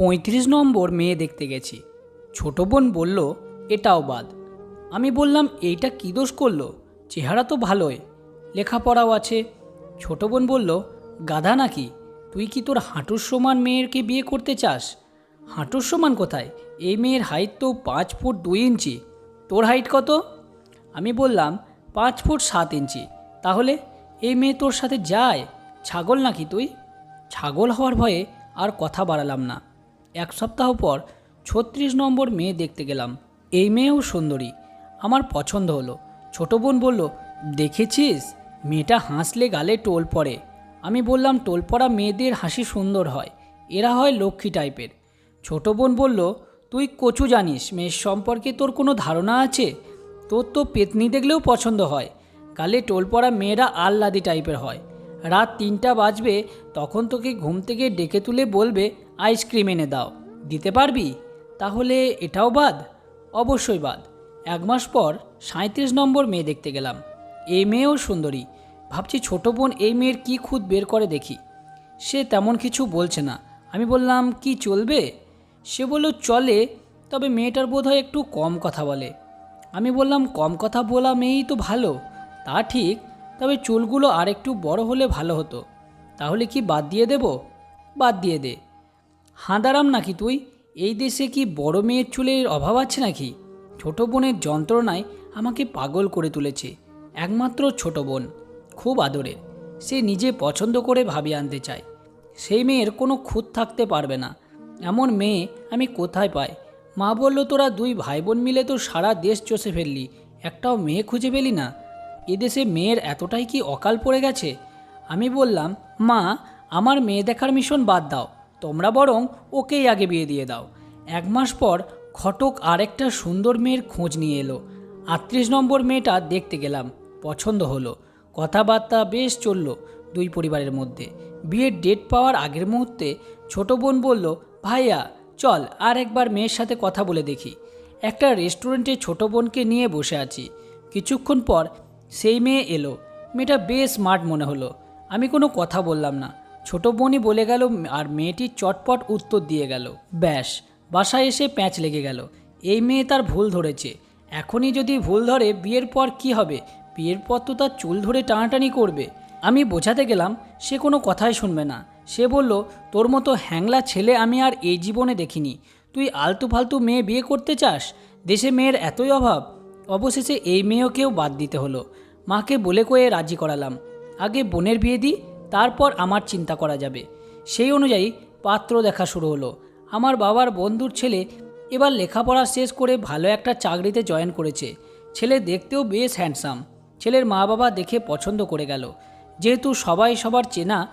পঁয়ত্রিশ নম্বর মেয়ে দেখতে গেছি। ছোট বোন বলল, এটাও বাদ। আমি বললাম, এইটা কী দোষ করল? চেহারা তো ভালোই, লেখাপড়াও আছে। ছোট বোন বলল, গাধা নাকি? তুই কি তোর হাঁটুর সমান মেয়েরকে বিয়ে করতে চাস? হাঁটুর সমান কোথায়? এই মেয়ের হাইট তো পাঁচ ফুট দুই ইঞ্চি। তোর হাইট কত? আমি বললাম, পাঁচ ফুট সাত ইঞ্চি। তাহলে এই মেয়ে তোর সাথে যায়? ছাগল নাকি তুই? ছাগল হওয়ার ভয়ে আর কথা বাড়ালাম না। এক সপ্তাহ পর ছত্রিশ নম্বর মেয়ে দেখতে গেলাম। এই মেয়েও সুন্দরী। আমার পছন্দ হলো। ছোট বোন বলল, দেখেছিস? মেয়েটা হাসলে গালে টোল পড়ে। আমি বললাম, টোল পড়া মেয়েদের হাসি সুন্দর হয়। এরা হয় লক্ষ্মী টাইপের। ছোট বোন বলল, তুই কচু জানিস, মেয়ের সম্পর্কে তোর কোনো ধারণা আছে? তোর তো পেতনি দেখলেও পছন্দ হয়। গালে টোল পড়া মেয়েরা আহ্লাদি টাইপের হয়। রাত তিনটা বাজবে, তখন তোকে ঘুম থেকে ডেকে তুলে বলবে আইসক্রিম এনে দাও। দিতে পারবি? তাহলে এটাও বাদ? অবশ্যই বাদ। এক মাস পর সাঁত্রিশ নম্বর মেয়ে দেখতে গেলাম। এই মেয়েও সুন্দরী। ভাবছি ছোট বোন এই মেয়ের কি খুদ বের করে দেখি। সে তেমন কিছু বলছে না। আমি বললাম, কি চলবে? সে বলল, চলে, তবে মেয়েটার বোধহয় একটু কম কথা বলে। আমি বললাম, কম কথা বলা মেয়েই তো ভালো। তা ঠিক, তবে চুলগুলো আর একটু বড় হলে ভালো হতো। তাহলে কি বাদ দিয়ে দেব? বাদ দিয়ে দে। হাঁদারাম নাকি তুই? এই দেশে কি বড় মেয়ের চুলের অভাব আছে নাকি? ছোট বোনের যন্ত্রণায় আমাকে পাগল করে তুলেছে, একমাত্র ছোট বোন, খুব আদরের। সে নিজে পছন্দ করে ভাবি আনতে চায়। সেই মেয়ের কোনো খুঁত থাকতে পারবে না। এমন মেয়ে আমি কোথায় পাই? মা বলল, তোরা দুই ভাই বোন মিলে তো সারা দেশ চষে ফেললি, একটাও মেয়ে খুঁজে পেলি না। এদেশে মেয়ের এতটাই কি অকাল পড়ে গেছে? আমি বললাম, মা, আমার মেয়ে দেখার মিশন বাদ দাও। তোমরা বরং ওকেই আগে বিয়ে দিয়ে দাও। এক মাস পর ঘটক আরেকটা সুন্দর মেয়ের খোঁজ নিয়ে এলো। আটত্রিশ নম্বর মেয়েটা দেখতে গেলাম, পছন্দ হলো। কথাবার্তা বেশ চলল দুই পরিবারের মধ্যে। বিয়ের ডেট পাওয়ার আগের মুহূর্তে ছোট বোন বলল, ভাইয়া, চল আর একবার মেয়ের সাথে কথা বলে দেখি। একটা রেস্টুরেন্টে ছোট বোনকে নিয়ে বসে আছি। কিছুক্ষণ পর সেই মেয়ে এলো। মেয়েটা বেশ স্মার্ট মনে হলো। আমি কোনো কথা বললাম না। ছোট বোনই বলে গেল, আর মেয়েটি চটপট উত্তর দিয়ে গেল। ব্যাস, বাসায় এসে প্যাঁচ লেগে গেল। এই মেয়ে তার ভুল ধরেছে। এখনই যদি ভুল ধরে, বিয়ের পর কি হবে? বিয়ের পর তো তার চুল ধরে টানাটানি করবে। আমি বোঝাতে গেলাম, সে কোনো কথাই শুনবে না। সে বলল, তোর মতো হ্যাংলা ছেলে আমি আর এই জীবনে দেখিনি। তুই আলতু ফালতু মেয়ে বিয়ে করতে চাস? দেশে মেয়ের এতই অভাব। অবশেষে এই মেয়েকেও বাদ দিতে হলো। মাকে বলে কয়ে রাজি করালাম। আগে বোনের বিয়ে দিই তারপর আমার চিন্তা করা যাবে। সেই অনুযায়ী পাত্র দেখা শুরু হলো। আমার বাবার বন্ধুর ছেলে এবার লেখাপড়া শেষ করে ভালো একটা চাকরিতে জয়েন করেছে। ছেলে দেখতেও বেশ হ্যান্ডসাম ছেলের মা বাবা দেখে পছন্দ করে গেল। যেহেতু সবাই সবার চেনা,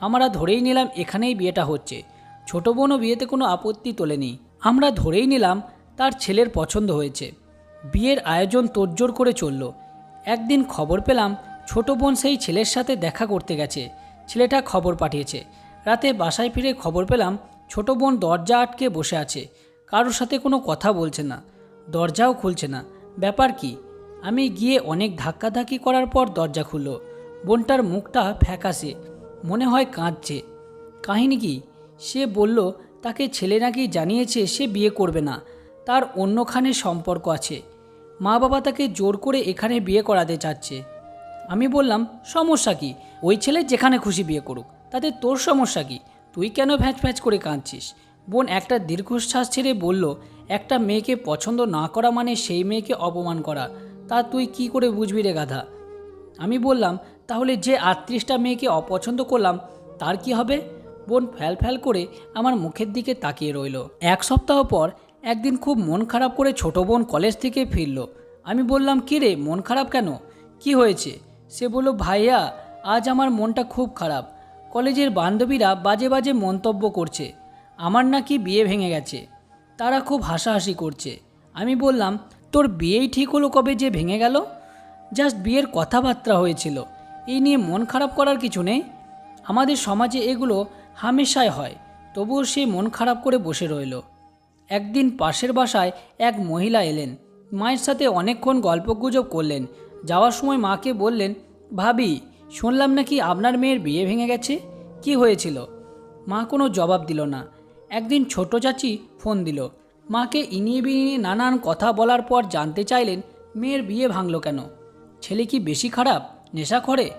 আমরা ধরেই নিলাম এখানেই বিয়েটা হচ্ছে। ছোট বোনও বিয়েতে কোনো আপত্তি তোলেনি। আমরা ধরেই নিলাম তার ছেলের পছন্দ হয়েছে। বিয়ের আয়োজন তোড়জোড় করে চলল। একদিন খবর পেলাম ছোট বোন সেই ছেলের সাথে দেখা করতে গেছে। ছেলেটা খবর পাঠিয়েছে। রাতে বাসায় ফিরে খবর পেলাম ছোট বোন দরজা আটকে বসে আছে। কারোর সাথে কোনো কথা বলছে না। দরজাও খুলছে না। ব্যাপার কি? আমি গিয়ে অনেক ধাক্কাধাক্কি করার পর দরজা খুলল। বোনটার মুখটা ফ্যাকাসে মনে হয় কাঁদছে। কাহিনী কি? সে বলল, তাকে ছেলে নাকি জানিয়েছে সে বিয়ে করবে না। তার অন্যখানে সম্পর্ক আছে। মা বাবা তাকে জোর করে এখানে বিয়ে করাতে চাচ্ছে। আমি বললাম, সমস্যা কি? ওই ছেলে যেখানে খুশি বিয়ে করুক, তাতে তোর সমস্যা কি? তুই কেন ভ্যাঁচ ভ্যাঁচ করে কাঁদছিস? বোন একটা দীর্ঘশ্বাস ছেড়ে বলল, একটা মেয়েকে পছন্দ না করা মানে সেই মেয়েকে অপমান করা। তা তুই কি করে বুঝবি রে গাধা? আমি বললাম, তাহলে যে আটত্রিশটা মেয়েকে অপছন্দ করলাম, তার কি হবে? বোন ফ্যাল ফ্যাল করে আমার মুখের দিকে তাকিয়ে রইল। এক সপ্তাহ পর একদিন খুব মন খারাপ করে ছোট বোন কলেজ থেকে ফিরল। আমি বললাম, কী রে, মন খারাপ কেন? কি হয়েছে? সে বলল, ভাইয়া, আজ আমার মনটা খুব খারাপ। কলেজের বান্ধবীরা বাজে বাজে মন্তব্য করছে। আমার নাকি বিয়ে ভেঙে গেছে। তারা খুব হাসাহাসি করছে। আমি বললাম, তোর বিয়েই ঠিক হলো কবে যে ভেঙে গেল? জাস্ট বিয়ের কথাবার্তা হয়েছিল। এই নিয়ে মন খারাপ করার কিছু নেই। আমাদের সমাজে এগুলো হামেশাই হয়। তবুও সে মন খারাপ করে বসে রইল। একদিন পাশের বাসায় এক মহিলা এলেন। মায়ের সাথে অনেকক্ষণ গল্পগুজব করলেন। যাওয়ার সময় মাকে বললেন, ভাবি, শুনলাম নাকি আপনার মেয়ের বিয়ে ভেঙে গেছে। কি হয়েছিল? মা কোনো জবাব দিল না। একদিন ছোট চাচি ফোন দিল। মাকে ইনিয়ে বিনিয়ে নানান কথা বলার পর জানতে চাইলেন, মেয়ের বিয়ে ভাঙল কেন? ছেলে কি বেশি খারাপ? নেশা করে?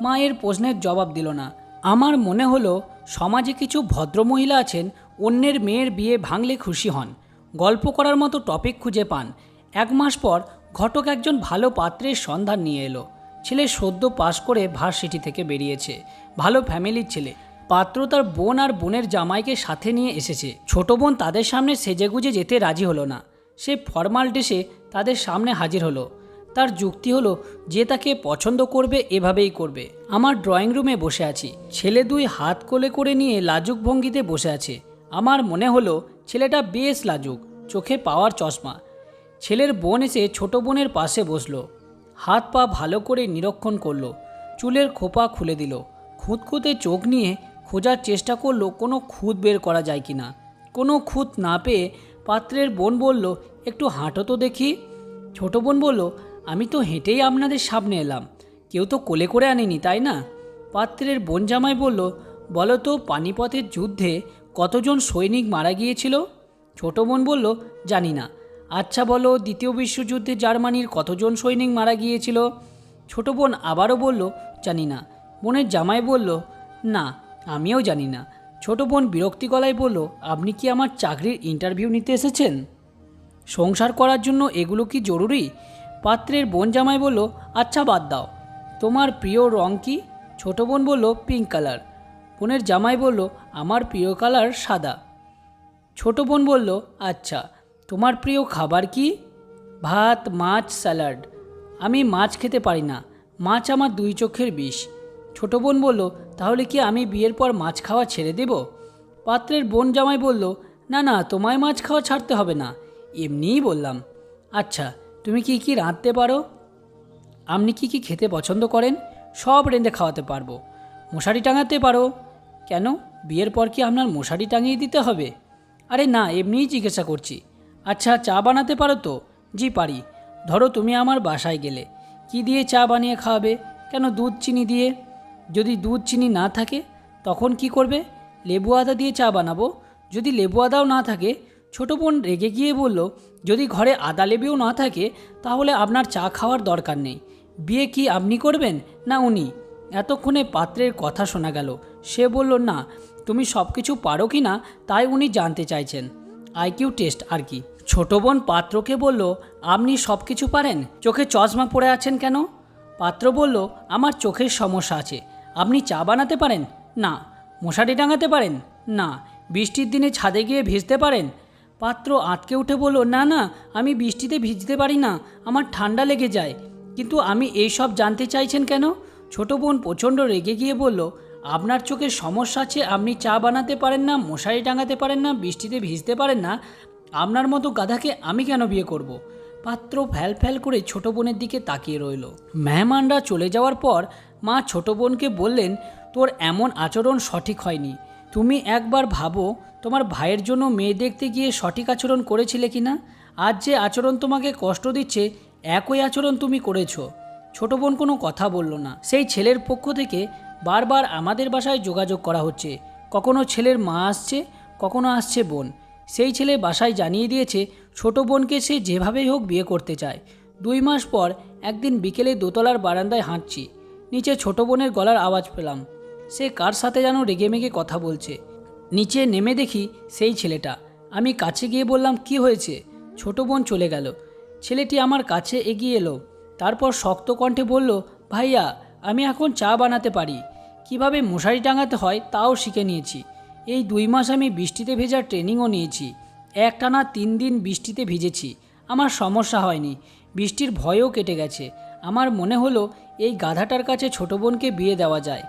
মায়ের প্রশ্নের জবাব দিল না। আমার মনে হলো, সমাজে কিছু ভদ্রমহিলা আছেন, অন্যের মেয়ের বিয়ে ভাঙলে খুশি হন। গল্প করার মতো টপিক খুঁজে পান। এক মাস পর ঘটক একজন ভালো পাত্রের সন্ধান নিয়ে এলো। ছেলে সদ্য পাশ করে ভার্সিটি থেকে বেরিয়েছে। ভালো ফ্যামিলির ছেলে। পাত্র তার বোন আর বোনের জামাইকে সাথে নিয়ে এসেছে। ছোট বোন তাদের সামনে সেজেগুজে যেতে রাজি হলো না। সে ফর্মাল ড্রেসে তাদের সামনে হাজির হলো। তার যুক্তি হলো যে তাকে পছন্দ করবে এভাবেই করবে। আমার ড্রয়িং রুমে বসে আছি। ছেলে দুই হাত কোলে করে নিয়ে লাজুক ভঙ্গিতে বসে আছে। আমার মনে হলো ছেলেটা বেশ লাজুক। চোখে পাওয়ার চশমা। ছেলের বোন এসে ছোট বোনের পাশে বসল। হাত পা ভালো করে নিরীক্ষণ করল। চুলের খোপা খুলে দিল। খুঁতখুঁতে চোখ নিয়ে খোঁজার চেষ্টা করল, কোনো খুঁত বের করা যায় কি না কোনো খুঁত না পেয়ে পাত্রের বোন বলল, একটু হাঁটো তো দেখি। ছোট বোন বলল, আমি তো হেঁটেই আপনাদের সামনে এলাম। কেউ তো কোলে করে আনেনি, তাই না? পাত্রের বোন জামাই বলল, বলো তো, পানিপথের যুদ্ধে কতজন সৈনিক মারা গিয়েছিল? ছোট বোন বলল, জানি না। আচ্ছা বলো, দ্বিতীয় বিশ্বযুদ্ধে জার্মানির কতজন সৈনিক মারা গিয়েছিল? ছোট বোন আবারও বলল, জানি না। বোনের জামাই বলল, না, আমিও জানি না। ছোট বোন বিরক্তি গলায় বলল, আপনি কি আমার চাকরির ইন্টারভিউ নিতে এসেছেন? সংসার করার জন্য এগুলো কি জরুরি? পাত্রের বোন জামাই বলল আচ্ছা বাদ দাও। তোমার প্রিয় রং কি? ছোট বোন বলল পিঙ্ক কালার বোনের জামাই বলল, আমার প্রিয় কালার সাদা। ছোট বোন বলল আচ্ছা। তোমার প্রিয় খাবার কি? ভাত, মাছ, স্যালাড। আমি মাছ খেতে পারি না। মাছ আমার দুই চোখের বিষ। ছোট বোন বলল, তাহলে কি আমি বিয়ের পর মাছ খাওয়া ছেড়ে দেব? পাত্রের বোন জামাই বলল, না না, তোমায় মাছ খাওয়া ছাড়তে হবে না। এমনিই বললাম আচ্ছা তুমি কি কি রাঁধতে পারো? আপনি কি কি খেতে পছন্দ করেন? সব রেঁধে খাওয়াতে পারব। মশারি টাঙাতে পারো? কেন? বিয়ের পর কি আপনার মশারি টাঙিয়ে দিতে হবে? আরে না, এমনিই জিজ্ঞাসা করছি। আচ্ছা চা বানাতে পারো তো? জি, পারি। ধরো তুমি আমার বাসায় গেলে। কি দিয়ে চা বানিয়ে খাওয়াবে? কেন দুধ, চিনি দিয়ে? যদি দুধ, চিনি না থাকে, তখন কি করবে? লেবু আদা দিয়ে চা বানাবো। যদি লেবু আদাও না থাকে, ছোট বোন রেগে গিয়ে বলল, যদি ঘরে আদা লেবুও না থাকে, তাহলে আপনার চা খাওয়ার দরকার নেই। বিয়ে কি আপনি করবেন না উনি? এতক্ষণে পাত্রের কথা শোনা গেল। সে বলল, না, তুমি সব কিছু পারো কি না, তাই উনি জানতে চাইছেন। আইকিউ টেস্ট আর কি। ছোট বোন পাত্রকে বলল, আপনি সব কিছু পারেন? চোখে চশমা পড়ে আছেন কেন? পাত্র বলল, আমার চোখের সমস্যা আছে। আপনি চা বানাতে পারেন? না। মশারি টাঙাতে পারেন? না। বৃষ্টির দিনে ছাদে গিয়ে ভিজতে পারেন? পাত্র আটকে উঠে বলল, না না, আমি বৃষ্টিতে ভিজতে পারি না। আমার ঠান্ডা লেগে যায়। কিন্তু আমি এই সব জানতে চাইছেন কেন? ছোট বোন প্রচণ্ড রেগে গিয়ে বলল, আপনার চোখের সমস্যা আছে। আপনি চা বানাতে পারেন না, মশারি টাঙাতে পারেন না, বৃষ্টিতে ভিজতে পারেন না। আপনার মতো গাধাকে আমি কেন বিয়ে করব। পাত্র ফ্যাল ফ্যাল করে ছোট বোনের দিকে তাকিয়ে রইল। মেহমানরা চলে যাওয়ার পর মা ছোট বোনকে বললেন, তোর এমন আচরণ সঠিক হয়নি। তুমি একবার ভাবো, তোমার ভাইয়ের জন্য মেয়ে দেখতে গিয়ে সঠিক আচরণ করেছিলে কি না আজ যে আচরণ তোমাকে কষ্ট দিচ্ছে, একই আচরণ তুমি করেছ ছোট বোন কোনো কথা বলল না। সেই ছেলের পক্ষ থেকে বারবার আমাদের বাসায় যোগাযোগ করা হচ্ছে। কখনো ছেলের মা আসছে, কখনো আসছে বোন। সেই ছেলে বাসায় জানিয়ে দিয়েছে, ছোট বোনকে সে যেভাবেই হোক বিয়ে করতে চায়। দুই মাস পর একদিন বিকেলে দোতলার বারান্দায় হাঁটছি। নিচে ছোট বোনের গলার আওয়াজ পেলাম। সে কার সাথে যেন রেগেমেগে কথা বলছে। নিচে নেমে দেখি সেই ছেলেটা। আমি কাছে গিয়ে বললাম, কি হয়েছে? ছোট বোন চলে গেল। ছেলেটি আমার কাছে এগিয়ে এলো। তারপর শক্ত কণ্ঠে বলল, ভাইয়া, আমি এখন চা বানাতে পারি। কীভাবে মশারি টাঙাতে হয় তাও শিখে নিয়েছি। এই দুই মাস আমি বৃষ্টিতে ভেজার ট্রেনিংও নিয়েছি। একটানা তিন দিন বৃষ্টিতে ভিজেছি। আমার সমস্যা হয়নি। বৃষ্টির ভয়ও কেটে গেছে। আমার মনে হলো এই গাধাটার কাছে ছোট বোনকে বিয়ে দেওয়া যায়।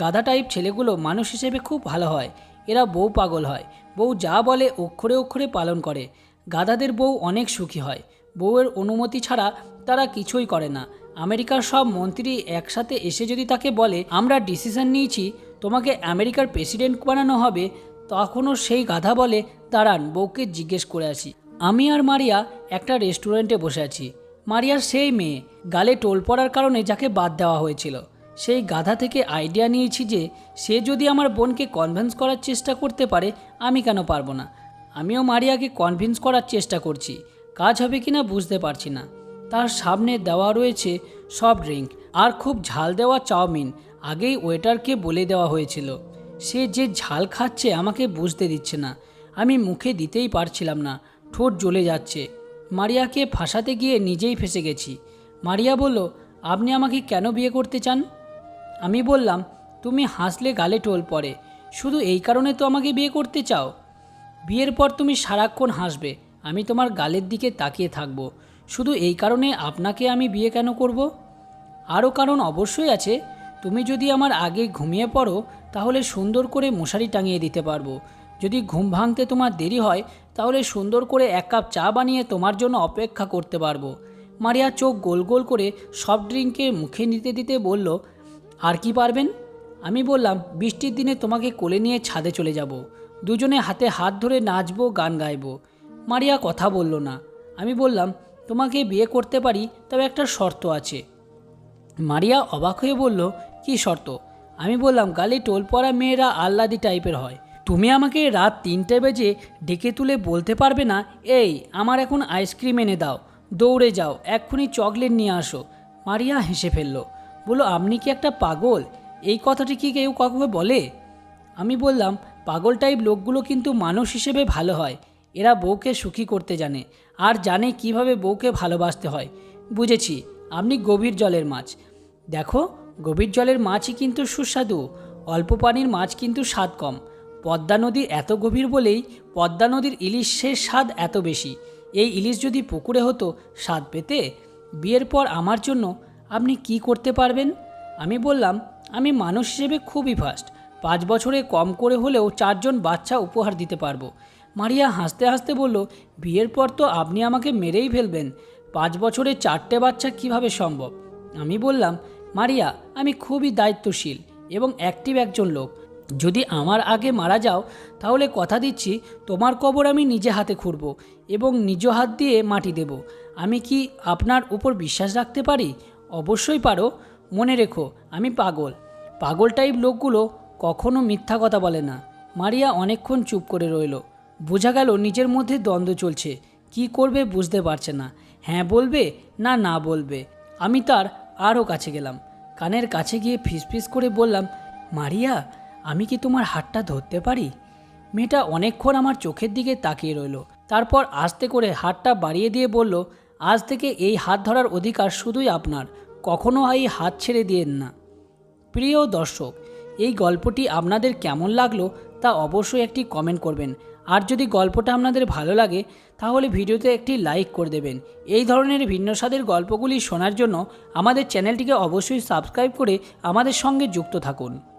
গাধা টাইপ ছেলেগুলো মানুষ হিসেবে খুব ভালো হয়। এরা বউ পাগল হয়। বউ যা বলে অক্ষরে অক্ষরে পালন করে। গাধাদের বউ অনেক সুখী হয়। বউয়ের অনুমতি ছাড়া তারা কিছুই করে না। আমেরিকার সব মন্ত্রী একসাথে এসে যদি তাকে বলে, আমরা ডিসিশন নিয়েছি তোমাকে আমেরিকার প্রেসিডেন্ট বানানো হবে, তখনও সেই গাধা বলে, দাঁড়ান, বউকে জিজ্ঞেস করে আসি। আমি আর মারিয়া একটা রেস্টুরেন্টে বসে আছি। মারিয়ার সেই মেয়ে, গালে টোল পড়ার কারণে যাকে বাদ দেওয়া হয়েছিল। সেই গাধা থেকে আইডিয়া নিয়েছি যে, সে যদি আমার বোনকে কনভিন্স করার চেষ্টা করতে পারে, আমি কেন পারব না? আমিও মারিয়াকে কনভিন্স করার চেষ্টা করছি। কাজ হবে কি না বুঝতে পারছি না। তার সামনে দেওয়া রয়েছে সফট ড্রিঙ্ক আর খুব ঝাল দেওয়া চাউমিন আগেই ওয়েটারকে বলে দেওয়া হয়েছিল। সে যে ঝাল খাচ্ছে আমাকে বুঝতে দিচ্ছে না। আমি মুখে দিতেই পারছিলাম না। ঠোঁট জ্বলে যাচ্ছে। মারিয়াকে ফাঁসাতে গিয়ে নিজেই ফেসে গেছি। মারিয়া বলল, আপনি আমাকে কেন বিয়ে করতে চান? আমি বললাম, তুমি হাসলে গালে টোল পড়ে। শুধু এই কারণে তো আমাকে বিয়ে করতে চাও। বিয়ের পর তুমি সারাক্ষণ হাসবে। আমি তোমার গালের দিকে তাকিয়ে থাকব। শুধু এই কারণে আপনাকে আমি বিয়ে কেন করব? আরও কারণ অবশ্যই আছে। তুমি যদি আমার আগে ঘুমিয়ে পড়ো, তাহলে সুন্দর করে মশারি টাঙিয়ে দিতে পারব। যদি ঘুম ভাঙতে তোমার দেরি হয়, তাহলে সুন্দর করে এক কাপ চা বানিয়ে তোমার জন্য অপেক্ষা করতে পারব। মারিয়া চোখ গোল গোল করে সফট ড্রিঙ্কে মুখে নিতে দিতে বলল, আর কি পারবেন? আমি বললাম, বৃষ্টির দিনে তোমাকে কোলে নিয়ে ছাদে চলে যাব। দুজনে হাতে হাত ধরে নাচবো, গান গাইবো। মারিয়া কথা বলল না। আমি বললাম, তোমাকে বিয়ে করতে পারি, তবে একটা শর্ত আছে। মারিয়া অবাক হয়ে বলল, কি শর্ত? আমি বললাম, গালে টোল পড়া মেয়েরা আহ্লাদি টাইপের হয়। তুমি আমাকে রাত তিনটে বেজে ডেকে তুলে বলতে পারবে না, এই, আমার এখন আইসক্রিম এনে দাও, দৌড়ে যাও, এক্ষুনি চকলেট নিয়ে আসো। মারিয়া হেসে ফেলল, বলো, আপনি কি একটা পাগল? এই কথাটি কি কেউ কাউকে বলে? আমি বললাম, পাগল টাইপ লোকগুলো কিন্তু মানুষ হিসেবে ভালো হয়। এরা বউকে সুখী করতে জানে, আর জানে কীভাবে বউকে ভালোবাসতে হয়। বুঝেছি আপনি গভীর জলের মাছ। দেখো, গভীর জলের মাছই কিন্তু সুস্বাদু। অল্প পানির মাছ কিন্তু স্বাদ কম। পদ্মা নদী এত গভীর বলেই পদ্মা নদীর ইলিশের স্বাদ এত বেশি। এই ইলিশ যদি পুকুরে হতো, স্বাদ পেতে? বিয়ের পর আমার জন্য আপনি কি করতে পারবেন? আমি বললাম, আমি মানুষ হিসেবে খুবই ফাস্ট পাঁচ বছরে কম করে হলেও চারজন বাচ্চা উপহার দিতে পারব। মারিয়া হাসতে হাসতে বলল, বিয়ের পর তো আপনি আমাকে মেরেই ফেলবেন। পাঁচ বছরে চারটে বাচ্চা কীভাবে সম্ভব? আমি বললাম, মারিয়া, আমি খুবই দায়িত্বশীল এবং অ্যাক্টিভ একজন লোক। যদি আমার আগে মারা যাও, তাহলে কথা দিচ্ছি, তোমার কবর আমি নিজে হাতে খুঁড়ব এবং নিজ হাত দিয়ে মাটি দেব। আমি কি আপনার উপর বিশ্বাস রাখতে পারি? অবশ্যই পারো। মনে রেখো, আমি পাগল। পাগল টাইপ লোকগুলো কখনো মিথ্যা কথা বলে না। মারিয়া অনেকক্ষণ চুপ করে রইল। বোঝা গেল, নিজের মধ্যে দ্বন্দ্ব চলছে। কি করবে বুঝতে পারছে না। হ্যাঁ বলবে না না বলবে। আমি তার আরও কাছে গেলাম। কানের কাছে গিয়ে ফিসফিস করে বললাম, মারিয়া, আমি কি তোমার হাতটা ধরতে পারি? মেয়েটা অনেকক্ষণ আমার চোখের দিকে তাকিয়ে রইল। তারপর আস্তে করে হাতটা বাড়িয়ে দিয়ে বলল, আজ থেকে এই হাত ধরার অধিকার শুধুই আপনার। কখনো এই হাত ছেড়ে দিয়েন না। প্রিয় দর্শক, এই গল্পটি আপনাদের কেমন লাগল তা অবশ্যই একটি কমেন্ট করবেন। আর যদি গল্পটা আপনাদের ভালো লাগে, তাহলে ভিডিওতে একটি লাইক করে দেবেন। এই ধরনের ভিন্ন স্বাদের গল্পগুলি শোনার জন্য আমাদের চ্যানেলটিকে অবশ্যই সাবস্ক্রাইব করে আমাদের সঙ্গে যুক্ত থাকুন।